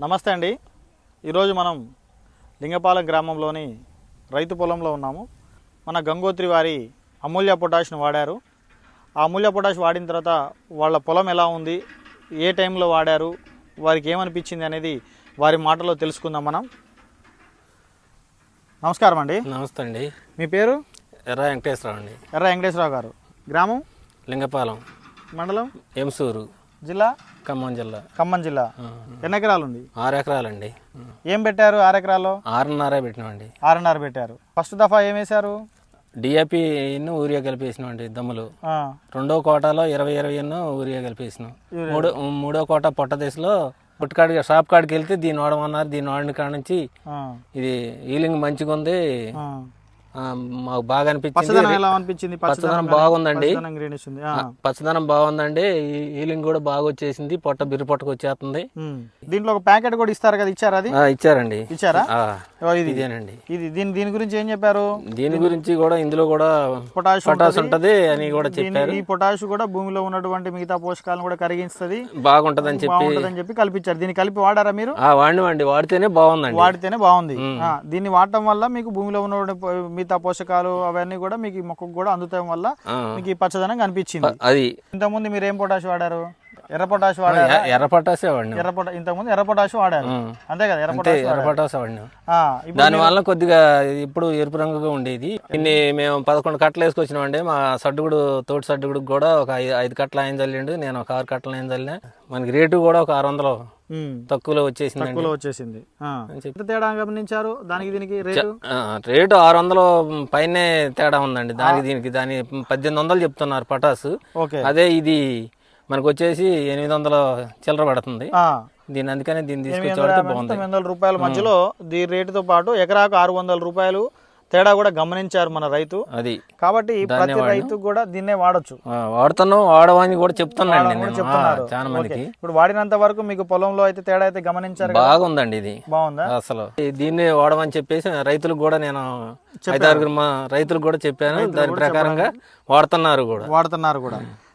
నమస్తే అండి. ఈరోజు మనం లింగపాలెం గ్రామంలోని రైతు పొలంలో ఉన్నాము. మన గంగోత్రి వారి అమూల్య పొటాష్ను వాడారు. ఆ అమూల్య పొటాష్ వాడిన తర్వాత వాళ్ళ పొలం ఎలా ఉంది ఏ టైంలో వాడారు వారికి ఏమనిపించింది అనేది వారి మాటలో తెలుసుకుందాం మనం. నమస్కారం అండి. నమస్తే అండి. మీ పేరు? ఎర్ర వెంకటేశ్వరరావు అండి. ఎర్ర వెంకటేశ్వరరావు గారు. గ్రామం? లింగపాలెం. మండలం? ఎంసూరు జిల్లా? ఖమ్మం జిల్లా. ఖమ్మం జిల్లా. ఎన్ని ఎకరాలు ఉంది ఆరు ఎకరాలండి. ఏం పెట్టారు ఆరు ఎకరాల్లో? ఆరున్నర పెట్టినామండి. ఆరున్నర పెట్టారు. ఫస్ట్ దఫా ఏం వేశారు? డిఏపి ఊరియా కలిపేసినామండి దమ్ములు. ఆ, రెండో కోటాలో ఇరవై ఇరవై ఎన్నో ఊరియా కలిపేసినాం మూడో మూడో కోట పొట్ట దశలో పుట్టకాడికి షాప్ కాడికి వెళ్తే దీన్ని వాడమన్నారు దీన్ని వాడిన కాడ నుంచి ఇది హీలింగ్ మంచిగా ఉంది మాకు బాగా అనిపించింది. పచ్చదనం ఎలా అనిపించింది? పచ్చదనం బాగుందండి. పచ్చదనం బాగుందండి. హీలింగ్ కూడా బాగా వచ్చేసింది. పొట్ట బిర్రు పొట్టకు వచ్చేస్తుంది. దీంట్లో ఒక ప్యాకెట్ కూడా ఇస్తారు కదా ఇచ్చారా అది? ఇచ్చారండి. ఇచ్చారా? ఇదేనండి. ఇది దీని దీని గురించి ఏం చెప్పారు? దీని గురించి కూడా ఇందులో కూడా పొటాష్ పొటాస్ ఉంటది. అని కూడా చెప్పారు. ఈ పొటాష్ కూడా భూమిలో ఉన్నటువంటి మిగతా పోషకాలను కూడా కరిగిస్తుంది బాగుంటదని చెప్పి బాగుంటుందని చెప్పి కల్పించారు. దీన్ని కలిపి వాడారా మీరు? ఆ వాడినవండి. వాడితేనే బాగుందండి. వాడితేనే బాగుంది. దీన్ని వాడటం వల్ల మీకు భూమిలో ఉన్న మిగతా పోషకాలు అవన్నీ కూడా మీకు మొక్కకు కూడా అందుతాం వల్ల మీకు ఈ పచ్చదనం కనిపించింది. అది. ఇంతకుముందు మీరు ఏం పొటాష్ వాడారు? ఎర్ర పొటాష్ వాడారు? ఎర్ర వాడినాం. ఎర్ర పొట ఇంతకుముందు ఎర్ర పొటాష్ వాడారు. అంతే కదా ఎర్ర పొటాష్ ఎర్ర వాడినాం. దాని వల్ల కొద్దిగా ఇప్పుడు ఎరుపు రంగుగా ఉండేది. ఇన్ని మేము పదకొండు కట్టలు వేసుకొచ్చినామండి మా సడ్డుగుడు తోటి సడ్డుగుడికి కూడా ఒక ఐదు కట్టలు ఆయన చల్లిండు నేను ఒక ఆరు కట్టలు ఆయన చల్లినా. మనకి రేటు కూడా ఒక ఆరు వందలు. తక్కువలో వచ్చేసిందండి. తక్కువలో వచ్చేసింది. ఎంత తేడా గమనించారు? దానికి దీనికి రేటు? రేటు ఆరు వందలు పైనే తేడా ఉందండి. దానికి దీనికి దాని పద్దెనిమిది వందలు చెప్తున్నారు పటాసు. అదే ఇది మనకు వచ్చేసి ఎనిమిది వందల చిల్లర పడుతుంది. దీని అందుకనే దీన్ని తీసుకొచ్చి బాగుంది. వందల రూపాయల మధ్యలో దీని రేటుతో పాటు ఎకరాకు ఆరు వందల రూపాయలు తేడా కూడా గమనించారు మన రైతు. అది. కాబట్టి ప్రతి రైతు కూడా దీన్నే వాడొచ్చు. వాడుతున్నాం వాడవని కూడా చెప్తున్నాండి కూడా నేను. చెప్తున్నారు. చాలా మందికి. ఇప్పుడు వాడినంత వరకు మీకు పొలంలో అయితే తేడా అయితే గమనించారు? బాగుందండి ఇది. బాగుందా? అసలు దీన్ని వాడమని చెప్పేసి రైతులకు కూడా నేను ఐదారుగురు మా రైతులకు కూడా చెప్పాను. దాని ప్రకారంగా వాడుతున్నారు కూడా. వాడుతున్నారు కూడా.